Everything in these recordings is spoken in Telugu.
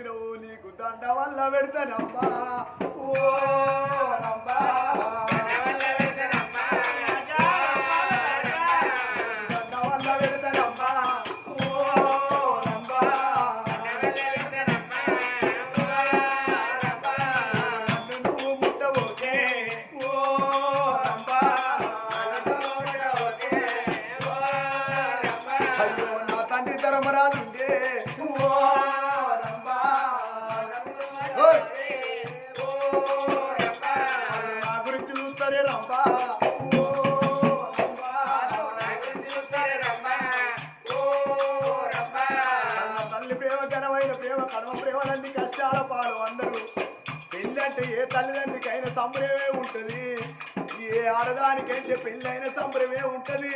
వచ్చినవు నీకు దండ వల్ల పెడతానమ్మా. ఓ సంబరమే ఉంటది. ఏ ఆడదానికైతే పెళ్ళైన సంబరమే ఉంటది.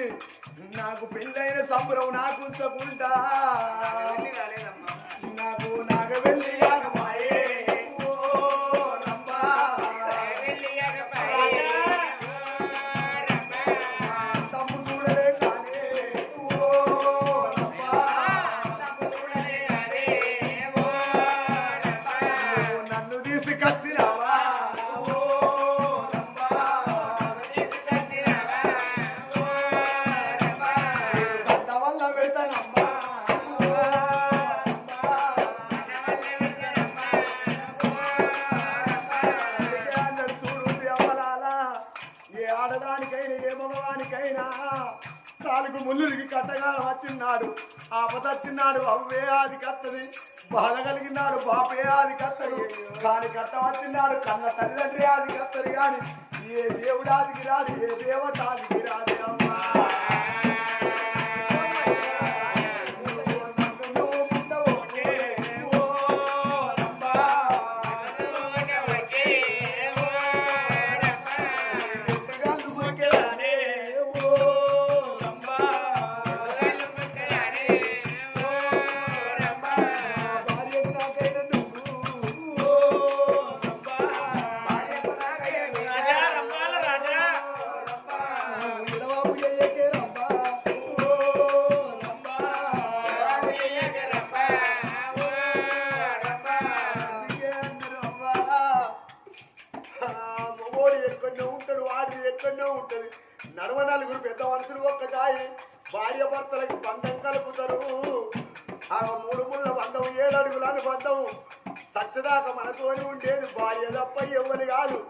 నాకు పెళ్ళైన సంబరం నాకు ఉంచకుండా నాకు నాగవెల్లి యాగమాయే కట్టగాలు వచ్చిన్నాడు ఆపదచ్చిన్నాడు అవ్వే ఆది కత్తది బాధ కలిగినాడు బాపే ఆది కత్తడు కాని కట్ట వచ్చిన్నాడు కన్న తల్లిదండ్రి ఆది కత్తది కాని ఏ దేవుడాదికి రాదు ఏ దేవతాదికి రాదు అమ్మా. ఎక్కడో ఉంటది. నడవ నలుగురు పెద్ద మనుషులు ఒక్క చాయి భార్య భర్తలకు బంధం కలుపుతారు. ఆ మూడు ముళ్ళ బంధం ఏడు అడుగులని బంధం. సచ్చదాకా మనతోని ఉండేది. భార్య తప్ప ఎవ్వరు కాదు.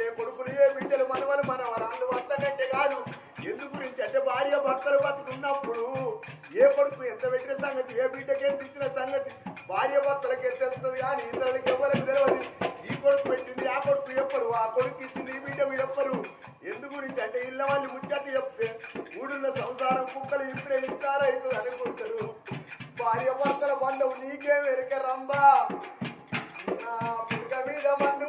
ఏ కొడుకులు ఏ బిడ్డలు మనవలు మన వాళ్ళు వంట కంటే కాదు. ఎందుకు గురించి అంటే భార్య భర్తలు బతుకున్నప్పుడు ఏ కొడుకు ఎంత పెట్టిన సంగతి? ఏ బిడ్డకి ఎంత ఇచ్చిన సంగతి? భార్య భర్తలకు తెలుస్తుంది కానీ ఇతరులకి ఎవరికి తెలియదు ఈ కొడుకు పెట్టింది ఆ కొడుకు చెప్పరు ఆ కొడుకు ఇచ్చింది ఈ బిడ్డకు చెప్పరు ఎందు గురించి అంటే ఇళ్ళ వాళ్ళు ముచ్చట చెప్తే ఊడున్న సంసారం కుక్కలు ఇప్పుడే ఇస్తారైతుంది అనుకుంటారు భార్య భర్తల బంధం నీకే వెనుక రంబా నా పుడక మీద మన్ను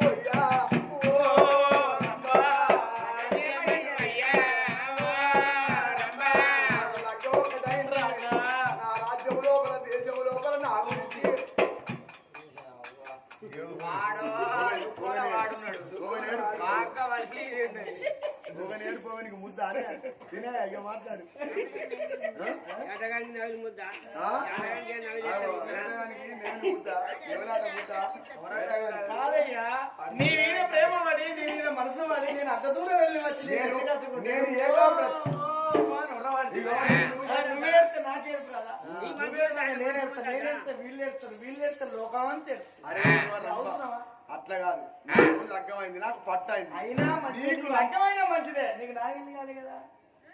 కాదయ్యా నీ మీద ప్రేమ పడి నీ మీద మనసు పడి నేను అంత దూరం వెళ్ళి వచ్చి నేను ఏదో నువ్వే? అట్లా కాదు. నాకు లగ్గమైంది నాకు పట్ట అయింది అయినా నీకు లగ్గమైన మంచిదే. నీకు నాగింది కాదు కదా.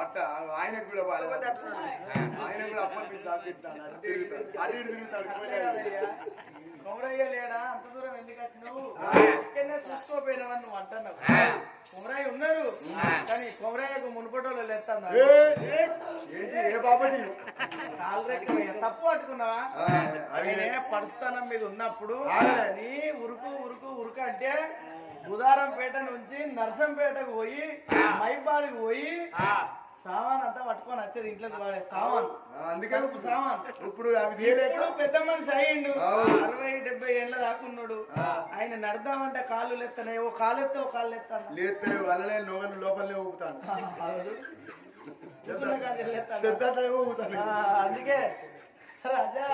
పట్ట ఆయనకు కూడా బాగా ఆయన కూడా అప్పటి అటు ఇటు తిరుగుతాడు. కొమరయ్య లేడా? అంత దూరం ఎందుకు వచ్చినావు? ఇక్కడనే చూసుకోపోయినావు అని నువ్వు అంటున్నావు. కొమరయ్య ఉన్నాడు. కానీ కొమరయ్యకు మునుపటోళ్ళు లేస్తాను ఏ, బాబడి తప్పు పట్టుకున్నావా? నేనే పడుస్తానం మీద ఉన్నప్పుడు. నీ ఉరుకు ఉరుకు ఉరుకు అంటే బుధారంపేట నుంచి నర్సంపేటకు పోయి మైబాద్కి పోయి సామాన్ అంతా పట్టుకొని వచ్చేది ఇంట్లోకి వాడే సామాన్. అందుకని సామాన్. ఇప్పుడు అవి తీయలేక ఇప్పుడు పెద్ద మనిషి అయ్యిండు. అరవై డెబ్బై ఏళ్ళ దాకున్నాడు ఆయన నడదామంటే కాళ్ళు లెత్తనే ఓ కాలు ఎత్తే ఓ కాళ్ళు ఎత్తాను లేస్తే వాళ్ళనే నొగను లోపలనే ఊపుతాను అందుకే. రాజా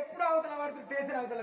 ఎప్పుడు అవుతున్న వరకు చేసిన అవుతున్న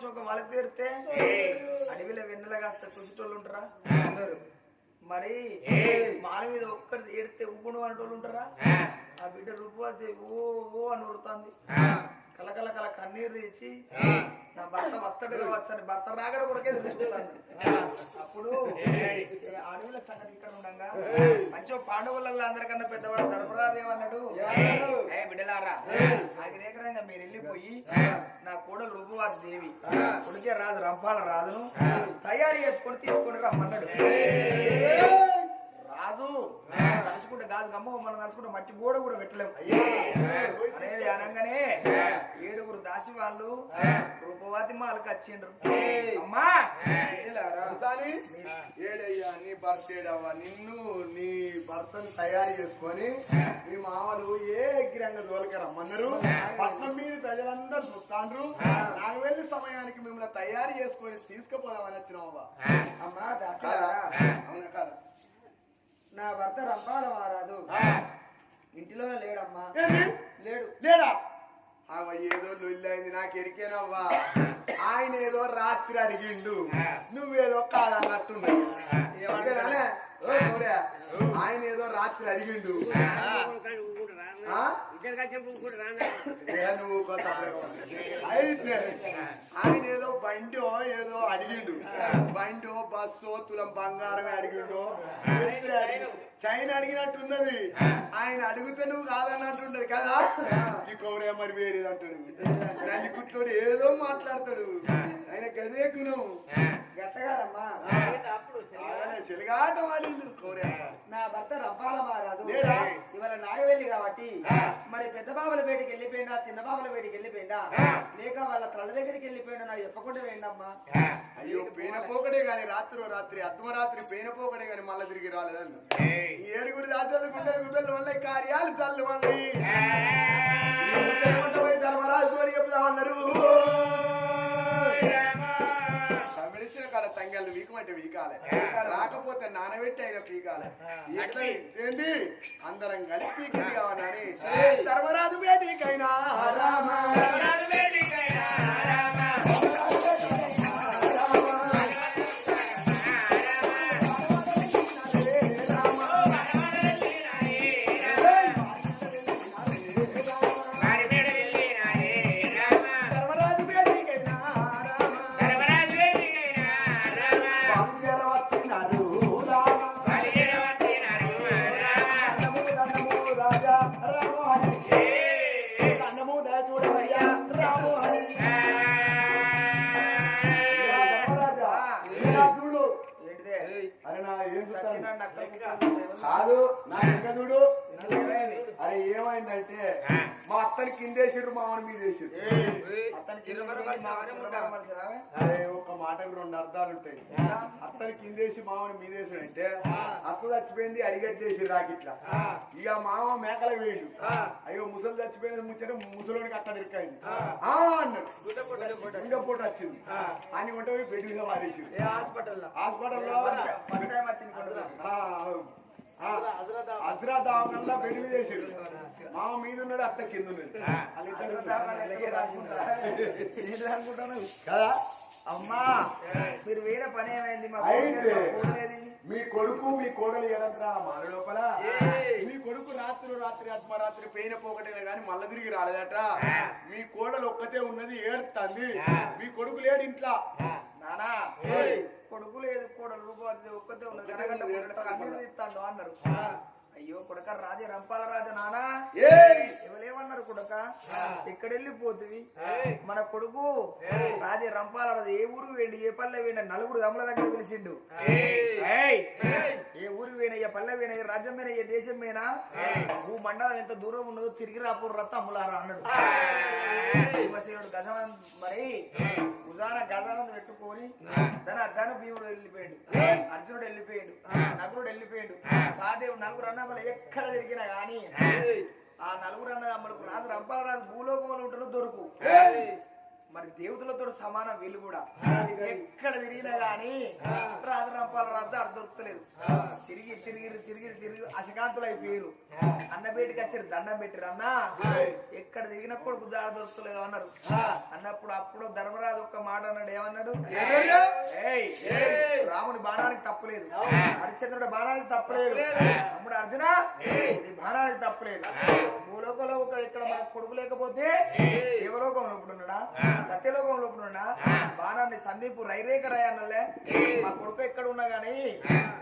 శోక వల తీరితే అడవిలో వెన్నెల కాస్త తుదిటోళ్ళు ఉంటారా? అందరూ. మరి మాల మీద ఒక్కటి ఏడితే ఉగ్గుడు అనేటోళ్ళు ఉంటారా? ఆ బిడ్డ రూపవతి ఓ ఓ అని ఉడుతుంది కలకల కల కన్నీరు తెచ్చి నా భర్త వస్తాడుగా వచ్చని భర్త రాగడ కొరకే తెలుసుకుంటాను అప్పుడు అడవుల సంగతి ఇక్కడ ఉండగా. మంచి పాండవులలో అందరికన్నా పెద్దవాడు ధర్మరాజు ఏమన్నాడు ఏ బిడ్డలారా అగ్రేకరంగా మీరు వెళ్ళిపోయి నా కోడలు రూపవాది దేవి. కొడుకే రాజు రంపాల రాజును తయారు చేసుకొని తీసుకొని రమ్మన్నాడు. తలుచుకుంటే కాదు గమ్మ మనం తలుచుకుంటే మట్టి గోడ కూడా పెట్టలేము. అనేది అనగానే ఏడుగురు దాసి వాళ్ళు రూపవతి మాలకు వచ్చిండ్రు. అమ్మా! ఏడయ్యా నీ భర్త ఏడవ్వా నిన్ను నీ భర్తను తయారు చేసుకొని మీ మామలు ఏ ఎగ్గిరంగా దోలకి రమ్మన్నారు? పట్నం మీద ప్రజలందరూ చూస్తాండ్రు. నాకు వెళ్ళి సమయానికి మిమ్మల్ని తయారు చేసుకొని తీసుకుపోదామని వచ్చినావా? అమ్మా? నా భర్త రంపాల మారాదు ఇంటిలోనే లేడమ్మా. ఏంది? లేడు. లేడా? ఆమె ఏదో లొల్లైంది నాకు ఎరికేనవ్వా. ఆయన ఏదో రాత్రి అడిగిండు. నువ్వేదో కాదన్నట్టుంది ఏమంటేనే ఓ చూడే, ఆయన ఏదో రాత్రి అడిగిండు. ఆయన ఏదో బండో ఏదో అడిగిండు. బండో బస్సో తులం బంగారం అడిగిండు. చైన్. అడిగినట్టున్నది. ఆయన అడిగితే నువ్వు కాదన్నట్టుంటది కదా? ఈ కౌరే మరి వేరేది అంటాడు నల్లి కుట్లోడు ఏదో మాట్లాడతాడు. గదే గుణం చెలిగాట వాడింది కౌరే నా భర్త రంపాల మారాదు? ఇవాళ నాగవెల్లి కాబట్టి మరి పెద్ద బాబుల బయటికి వెళ్ళిపోయిందా చిన్న బాబుల బయటికి వెళ్ళిపోయిందా లేక వాళ్ళ తల దగ్గరికి వెళ్ళిపోయిందా నాకు చెప్పకుండా వేయండమ్మా అయ్యో పేన పోకడే గాని రాత్రి రాత్రి అర్ధమరాత్రి పేన పోకడే గాని మళ్ళా తిరిగి రాలేదన్న ఈ ఏడుగురి దాచాలు గుండెలు గుడ్డలు వల్ల కార్యాలు చల్లు వల్ల ధర్మరాజు అని చెప్తామన్నారు వీకమంటే వీకాలే. రాకపోతే నానబెట్టి అయినా పీకాలే ఎట్లా ఏంది అందరం కలిసి పీకింది కావాలని ధర్మరాజు బేటీకైనా రామ. అరే ఒక మాటకు రెండు అర్థాలు ఉంటాయి. అత్తని కిందేసి మామని మీదేసాడంటే అత్త చచ్చిపోయింది అడిగట్టేసి రాకిట్లా. ఇక మామ మేకల వేయండు అయ్యో ముసలి చచ్చిపోయిన ముచ్చట ముసలోడికి అక్కడ ఇరుకైంది ఆ. అన్నాడు. గుండె పూట వచ్చింది. అని ఉంటే పోయి బెడ్ మీద వారేసి ఏ హాస్పిటల్లో? హాస్పిటల్లో ఫస్ట్ టైం వచ్చింది అజ్రా దావకల్లా మీద వేసాడు మామ మీద ఉన్నాడు అత్త కింద ఉన్నది కదా? అమ్మా మీరు వేరే పని ఏమైంది? మా మీ కొడుకు మీ కోడలు ఎడంతా మాల లోపల మీ కొడుకు రాత్రి రాత్రి అర్ధరాత్రి పెయిన పోకటే గాని మళ్ళా తిరిగి రాలేదట. మీ కోడలు ఒక్కతే ఉన్నది ఏడుతుంది మీ కొడుకు లేడు ఇంట్లో. నానా కొడుకు లేదు కోడలు ఒక్కతే ఉన్నది. కనగంట కన్నీరు తీస్తాను అన్నారు. అయ్యో కొడక రాజే రంపాల రాజా నానా. ఏయ్. ఎవరేమన్నారు కొడక? ఎక్కడ వెళ్ళిపోతుంది మన కొడుకు రాజే రంపాల రాజు. ఏ ఊరు వేయండి? ఏ పల్లె వేయండి? నలుగురు దమ్ముల దగ్గర పిలిచిండు. ఏ ఊరు వేనయ్య పల్లె వేనయ్య రాజ్యం వేనయ్య దేశం వేనా భూ మండలం ఎంత దూరం ఉన్నదో తిరిగి రాపూర్ రత్త అమ్ములారా అన్నాడు మరి. ఉదాన గజవన్ పెట్టుకొని తన అద్దాను భీముడు వెళ్ళిపోయాడు. అర్జునుడు వెళ్ళిపోయాడు. నకులుడు వెళ్ళిపోయాడు. సాదేవుడు నలుగురు అన్నదమ్ములు ఎక్కడ తిరిగినా గాని ఆ. నలుగురు అన్నదమ్ములకు రాజు రంపాల రాజు భూలోకంలో ఉంటారో దొరుకు. మరి దేవతలతో సమానం వీళ్ళు కూడా. ఎక్కడ తిరిగినా గాని రాజు రంపాల రాజు అర్థం దొరుకుతలేదు. తిరిగి తిరిగి తిరిగి తిరిగి అశకాంతులు అయిపోయారు అన్న బయటికి వచ్చారు దండం పెట్టారు. అన్న ఎక్కడ తిరిగినా కొడుకు జాడ దొరుకుతలేదు అన్నారు. అన్నప్పుడు అప్పుడు ధర్మరాజు ఒక్క మాట అన్నాడు ఏమన్నాడు? రాముడి బాణానికి తప్పలేదు. హరిశ్చంద్రుడి బాణానికి తప్పలేదు. అప్పుడు అర్జున బాణానికి తప్పలేదు. భూలోకంలో ఒక ఇక్కడ మనకు కొడుకు లేకపోతే ఉన్నాడా? సత్యలోకంలో ఇప్పుడు ఉన్నాడా? బాణాన్ని సందీపు రైరేక రాయ అన్నలే మా కొడుకు ఎక్కడ ఉన్నా గానీ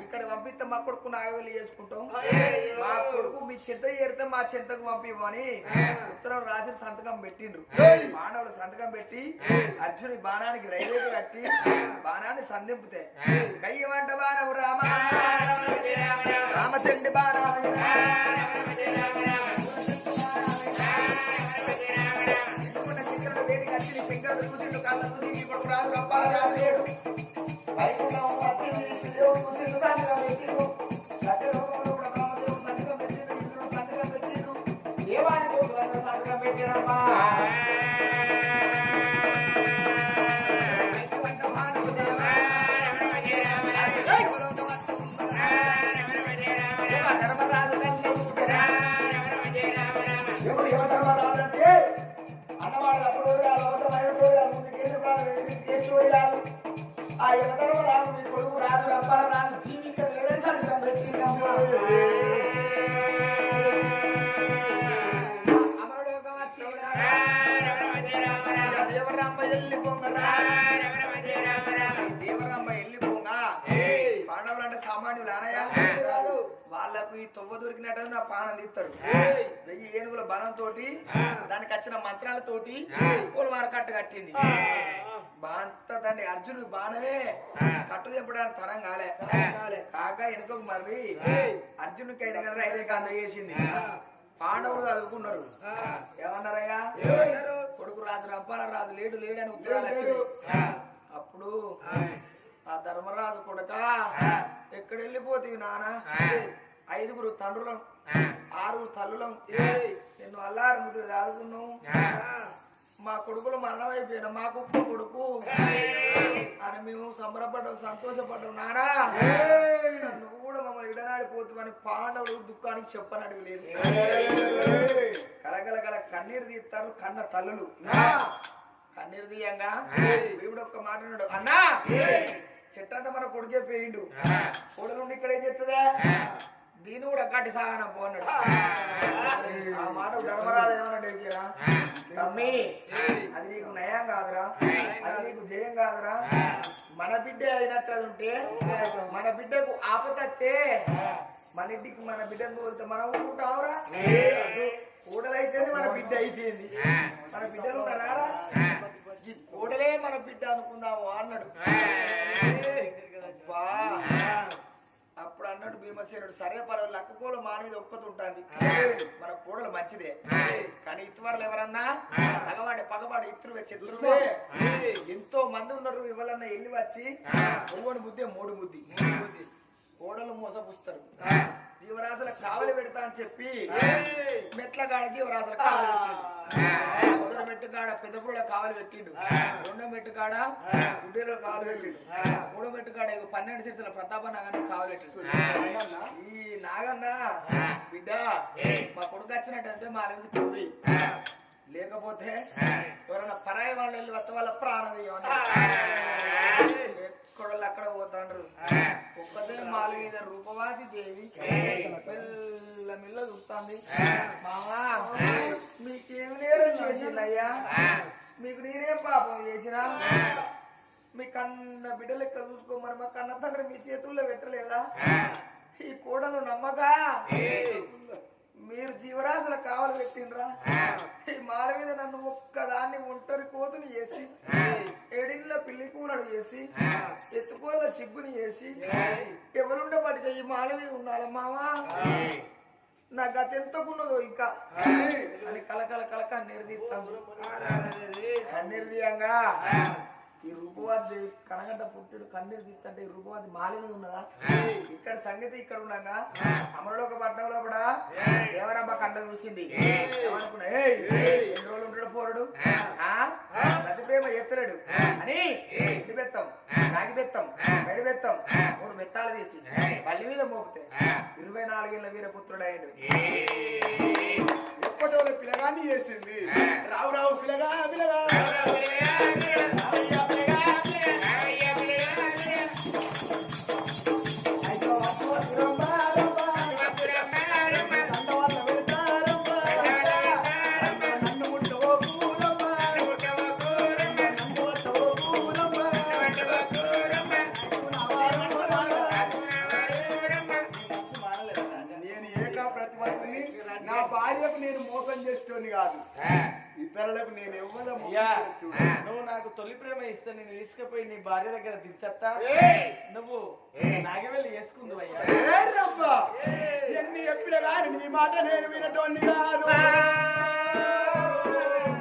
ఇక్కడ పంపిస్తే మా కొడుకు నాగవెల్లి చేసుకుంటాం. మా కొడుకు మీ చెంత చేరితే మా చెంతకు పంపివ్వని ఉత్తరం రాసి సంతకం పెట్టిండ్రు. మానవులు సంతకం పెట్టి అర్జుని బాణానికి రైలేక కట్టి బాణాన్ని సందింపుతే కయ్యమంట బాణవు రామ. రామచండి బాణం. వచ్చి నీ శంకరుడు కళ్ళ చూసి ఇప్పుడు రాజు రప్పాల రాజు లేడు. వైకుంఠం వచ్చి నీ దేవుడు కూర్చుండు సంతకం పెట్టిండు. సత్యలోకంలో కూడా బ్రహ్మదేవుడు సంతకం పెట్టిండు ఇంద్రుడు సంతకం పెట్టిండు. దేవాని దేవుడు సంతకం పెట్టిరమ్మా ఆ రాదు మీ కొడుకు వాళ్ళకు తొవ్వ దొరికినట్టు నా పానం తీస్తారు. వెయ్యి ఏనుగుల బలంతో దానికి వచ్చిన మంత్రాలతోటి పోలవార కట్టు కట్టింది. బాంత దాన్ని అర్జునుడు బాణమే. కట్టు చెప్పడానికి తరం కాలే. కాక వెనుకకు మరి అర్జునుడికి అయిన కదా ఐదే కాంత చేసింది. పాండవులు చదువుకున్నారు. ఏమన్నారయ్యా? కొడుకు రాజు రంపాల రాజు లేడు లేడని ఉత్తరాలు వచ్చింది అప్పుడు ఆ. ధర్మరాజు కొడక ఎక్కడ వెళ్ళిపోతీవి నాన్న ఐదుగురు తండ్రులం. ఆరుగురు తల్లులం. నిన్ను అల్లారు ముద్దు చదువుకున్నాం మా కొడుకులు మరణం అయిపోయిన మా కుక్క కొడుకు. అని మేము సంబరపడ్డాం సంతోషపడ్డాం. నానా నువ్వు కూడా మమ్మల్ని ఇడనాడిపోతామని పాండవులు దుఃఖానికి చెప్పనడివి లేదు. కలగల గల కన్నీరు తీస్తారు కన్న తల్లులు. కన్నీరు తీయంగా. దేవుడు ఒక్క మాట అన్నా చెట్టంతా మన కొడుకే పోయిండు. కొడుకు ఇక్కడ ఏం చెప్తుందా దీని కూడా కట్టి సాగన పోన్నాడు ఆ మాట ధర్మరాజు ఏమన్నాడు ఎక్కిరా? తమ్మి అది నీకు నయం కాదురా. అది నీకు జయం కాదురా. మన బిడ్డ అయినట్టు ఉంటే మన బిడ్డకు ఆపతచ్చే మన ఇంటికి మన బిడ్డను తోలితే మనం ఊరుకుంటావురా? కూడలైతే మన బిడ్డ అయిపోయింది. మన బిడ్డలు ఉన్నారా ఈ కూడలే మన బిడ్డ అనుకుందాము అన్నాడు. అప్పుడు అన్నాడు భీమసేనుడు సరే పర్వాలేదు లక్కకోలు మాన మీద ఒక్కతుంటాంది మన కూడలు మంచిదే. కానీ ఇతువారులు ఎవరన్నా? పగవాడి పగవాడి ఇత్తులు చెత్తులు ఎంతో మంది ఉన్నారు ఇవ్వాలన్నా వెళ్ళి వచ్చి ఒవ్వని ముద్దే మూడు ముద్ది కోడలు మోసపుస్తారు. జీవరాశుల కావలి పెడతా అని చెప్పి మెట్ల కాడ జీవరాశుల కావలి మొదటి మెట్టు కాడ పెద్ద పుల్ల కావలి పెట్టిండు. రెండో మెట్టు కాడ గుడ్డీలో కావలి పెట్టిండు. మూడో మెట్టు కాడ పన్నెండు చేతుల ప్రతాప నాగాన్ని కావలి పెట్టిండు. ఈ నాగన్న బిడ్డ మా కొడుకు వచ్చినట్టయితే మా నుంచి పోయి లేకపోతే ఎవరైనా పరాయి వాళ్ళు వెళ్ళి వస్తే వాళ్ళ ప్రాణం ఎక్కడ అక్కడ పోతాండ్రు. ఒక్కదే మాల మీద రూపవాది దేవి మెల్ల మెల్ల చూస్తుంది. మామా మీకేం నేరం చేసిందయ్యా మీకు నేనేం పాపం చేసినా? మీ కన్న బిడ్డ లెక్క చూసుకోమని మా కన్న తండ్రి మీ చేతుల్లో పెట్టలేదా? ఈ కోడలు నమ్మగా మీరు జీవరాశుల కావాలి పెట్టిండ్రా? ఈ మాల మీద నన్ను ఒక్కదాన్ని ఒంటరి కోతుని చేసి ఎడిన్ల పిల్లి కూరడు చేసి ఎత్తుకోళ్ళ సిగ్గుని చేసి ఎవరుండ పడితే ఈ మాల మీద ఉండాలి మావా? నా గత ఎంతకున్నదో ఇంకా. అని కలకల కలక నిర్దిస్తాను కన్నీర్దీయంగా ఈ రూపవాది కనగంట పుట్టుడు కన్నీరు తీస్తుంటే ఈ రూపవాది మాలిన ఉన్నదా? ఇక్కడ సంగతి ఇక్కడ ఉండగా. అమరలోక పట్టణంలో కూడా దేవరమ్మ కండ చూసింది. ఏమనుకున్నా? "ఏయ్, ఎన్ని రోజులు ఉంటాడు పోరుడు? ప్రతి ప్రేమ ఎత్తలేడు. అని ఇంటి బెత్తం రాగి బెత్తం మెడి బెత్తం మూడు మెత్తాలు తీసి పల్లి మీద మోపితే ఇరవై నాలుగేళ్ళ వీరపుత్రుడైండు ఎప్పటి వాళ్ళ పిల్లగాన్ని చేసింది. రావు రావు పిల్లగా పిల్లగా. దండవాళ్ళ భార్యకు నేను మోసం చేసేటోని కాదు. ఇతరులకు నేను అయ్యా నువ్వు నాకు తొలి ప్రేమ ఇస్తే నేను తీసుకుపోయి నీ భార్య దగ్గర దించత్తా? నువ్వు నాగవెళ్ళి చేసుకుందు అయ్యా. ఎన్ని చెప్పిన కానీ నీ మాట నేను వినటోని కాదు.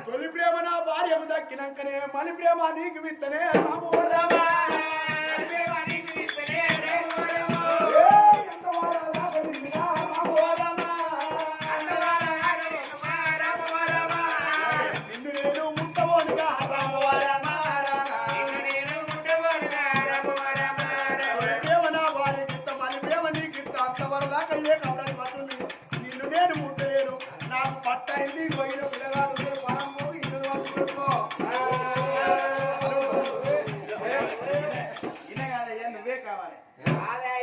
తొలి ప్రేమ నా భార్యకు దక్కినాకనే మలి ప్రేమ నీకు విత్తనే రాము రామా. నీకిత్త దాకా ఏ కబడని పట్టుని నిన్ను నేను ముట్టలేను. నాకు పట్టయింది పోయిన పిల్లగాడు పరం పోయి ఇల్లు నువ్వే కావాలి.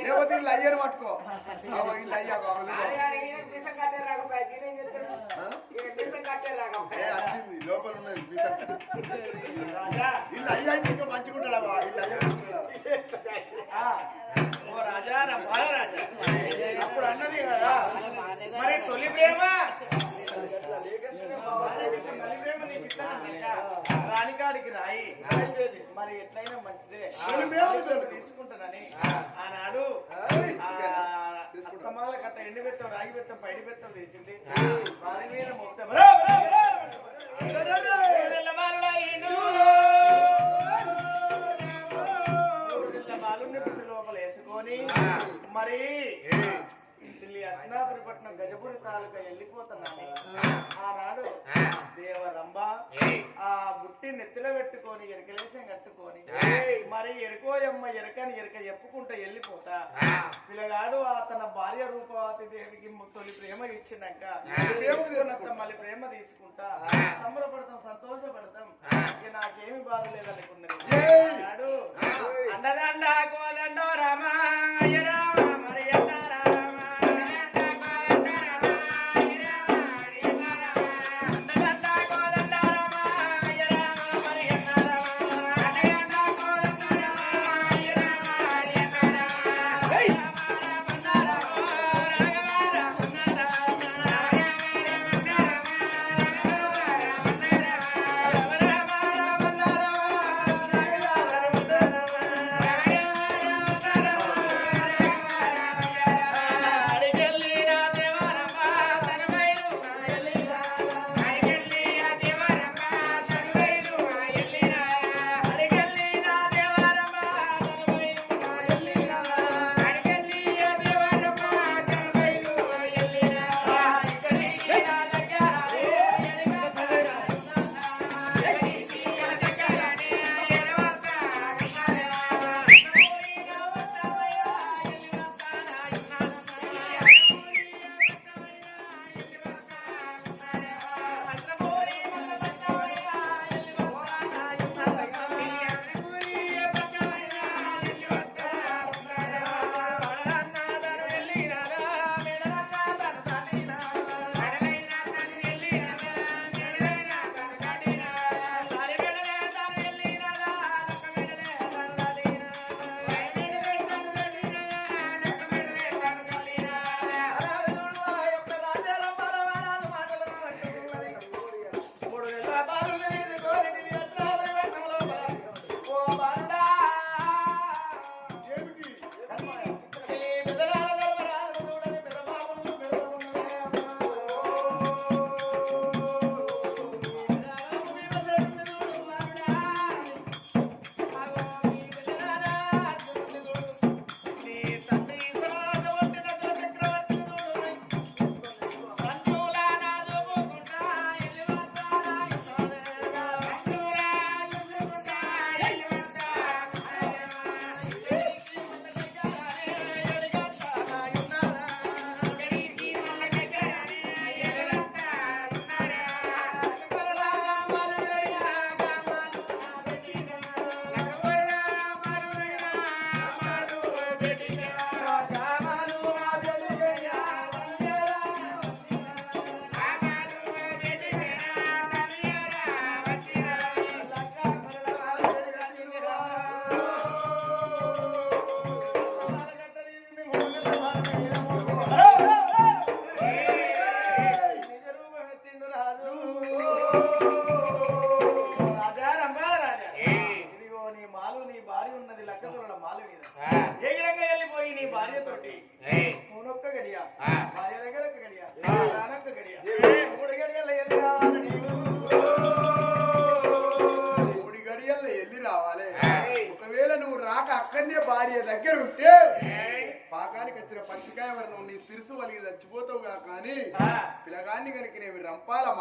లేకపోతే ఇల్లు అయ్యను పట్టుకో. అవ్వ, ఇల్లు అయ్యా కావాలి. లోపల ఉన్నది ఇల్లు అయ్యా. ఇంకా మంచిగుంటాడు ఇల్లు అయ్యా మంచిగుంటాడు. ఆ, ఓ రాజా రా బాల రాజా అప్పుడు అన్నది కదా ఎట్లయినా మంచిదే మరి మేము తెలుసు. తీసుకుంటానని ఆనాడు అత్తమాల కట్ట ఎండి బెత్తం రాగి బెత్తం పైడి బెత్తం తీసింది వారి మీద మొత్తం. లోపల వేసుకొని మరి ఢిల్లీ అస్నాపురిపట్నం గజపురి తాలూకా వెళ్ళిపోతున్నాను ఆనాడు దేవరంబ ఆ బుట్టి నెత్తిలో పెట్టుకొని ఎరకలేశం కట్టుకొని మరి ఎరుకోయమ్మ ఎరకని ఎరక చెప్పుకుంటూ వెళ్ళిపోతా. పిల్లగాడు తన భార్య రూపవతి దేవికి తొలి ప్రేమ ఇచ్చినాక మళ్ళీ ప్రేమ తీసుకుంటా. సంబరపడతాం సంతోషపడతాం. ఇక నాకేమి బాధ లేదనుకున్నది నాడు అండదండ కోదండో రామ అయ్య రామ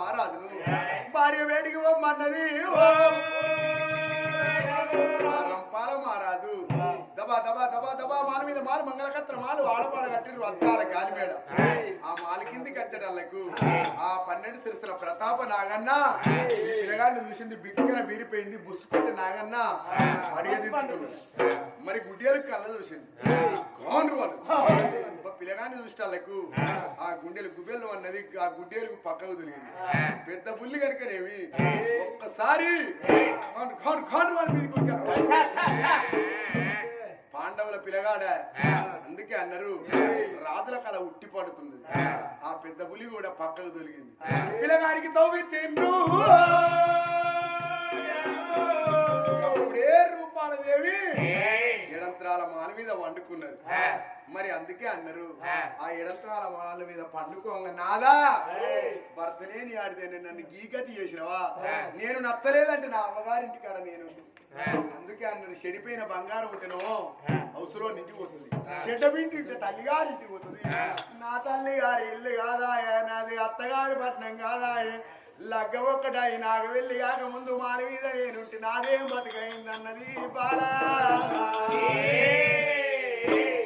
మారాదు భార్య వేడికి ఆ రంపాల మారాదు దబా దబా దబా దబా మాల మీద మాలు మంగళకత్ర మాలు ఆడపాడ కట్టిరు అద్దాల గాలి మేడ. ఆ మాల కిందికి వచ్చేటళ్ళకు ఆ పన్నెండు సిరుసుల ప్రతాప నాగన్న పిల్లగాడిని చూసింది బిక్కన బీరిపోయింది బుస్సుకుంటే నాగన్న. అడిగేది మరి గుడ్డేలకు కళ్ళ చూసింది. కాను వాళ్ళు. మా పిల్లగాన్ని చూసేటళ్ళకు ఆ గుండెలు గుబెలు అన్నది ఆ గుడ్డేలకు పక్కకు తిరిగింది పెద్ద బుల్లి కనుకనేమి ఒక్కసారి. పాండవుల పిల్లగాడ అందుకే అన్నారు రాజుల కళ ఉట్టి పడుతుంది. ఆ. పెద్ద పులి కూడా పక్కకు తొలిగింది. పిల్లగాడికి తవ్వి రూపాలదేవి ఎడంత్రాల మాల మీద వండుకున్నది. మరి అందుకే అన్నారు ఆ ఎడంత్రాల మాల మీద పండుకోంగ నాదా. భర్తనేని ఆడితే నన్ను గీగతి చేసినవా? నేను నచ్చలేదంటే నా అమ్మగారింటి కాడ నేను అందుకే అన్నారు చెడిపోయిన బంగారం ఉంటేనో అవసరం ఇంటికి పోతుంది. చెడ్డ బింటి ఉంటే తల్లిగారి ఇంటికి పోతుంది. నా తల్లి గారి ఇల్లు కాదాయ నాది అత్తగారి పట్నం కాదాయ. లగ్గ ఒక్కటాయి నాకు వెళ్ళి కాక ముందు మారి మీద నేనుంటి నాదేం బతుకైందన్నది బాలా.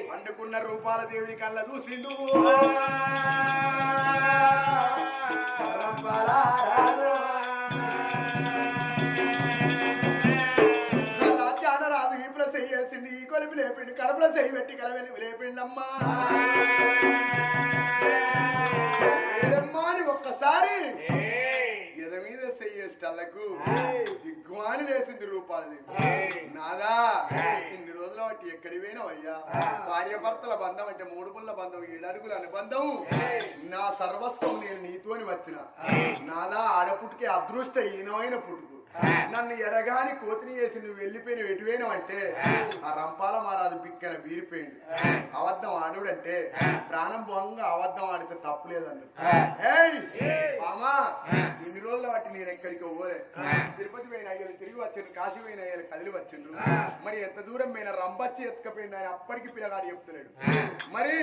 పండుకున్న రూపాల దేవుని కళ్ళ చూసిండు రాదు ఈ ప్లస్ వేసిండు ఈ కొలిపి లేపిండు కడపలో సెయ్యి పెట్టి కలవెలి లేపిండమ్మా. అని ఒక్కసారి చెయ్యేటల్లకు దిగ్గుమాని లేసింది రూపాలది నాదా ఇన్ని రోజుల బట్టి ఎక్కడి పోయినావయ్యా భార్య భర్తల బంధం అంటే మూడు పుల్ల బంధం ఏడడుగుల అనుబంధం. నా సర్వస్వం నేను నీతోని వచ్చిన. నాదా ఆడపుట్టుకే అదృష్ట హీనమైన పుట్టుకు. నన్ను ఎడగాని కోతిని చేసి నువ్వు వెళ్ళిపోయిన ఎటువైనావు అంటే ఆ. రంపాల మహారాజు బిక్కన బీరిపోయింది అబద్ధం ఆడుడంటే ప్రాణం భంగంగా అబద్ధం ఆడితే తప్పులేదండి ఏయ్! మామా ఇన్ని రోజుల బట్టి నేను ఎక్కడికి పోలే. తిరుపతి పోయిన అయ్యారు తిరిగి వచ్చిండ్రు కాశీ పోయిన అయ్యారు కదిలి వచ్చిండ్రు మరి ఎంత దూరం పోయిన రంబచ్చి ఎత్తుకపోయింది ఆయన అప్పటికి పిల్లగాడు చెప్తున్నాడు మరి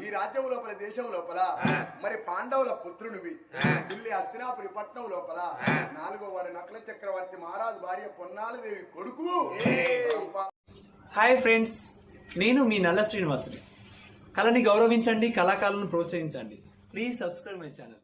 ఈ రాజ్యం లోపల దేశం లోపల మరి పాండవుల పుత్రునివి ఢిల్లీ హస్తినాపురి పట్నం లోపల నాలుగో వాడు నకల చక్రవర్తి మహారాజు భార్య పొన్నాలదేవి కొడుకు. హాయ్ ఫ్రెండ్స్ నేను మీ నల్ల శ్రీనివాసుని. కళని గౌరవించండి కళాకారులను ప్రోత్సహించండి. Please subscribe my channel.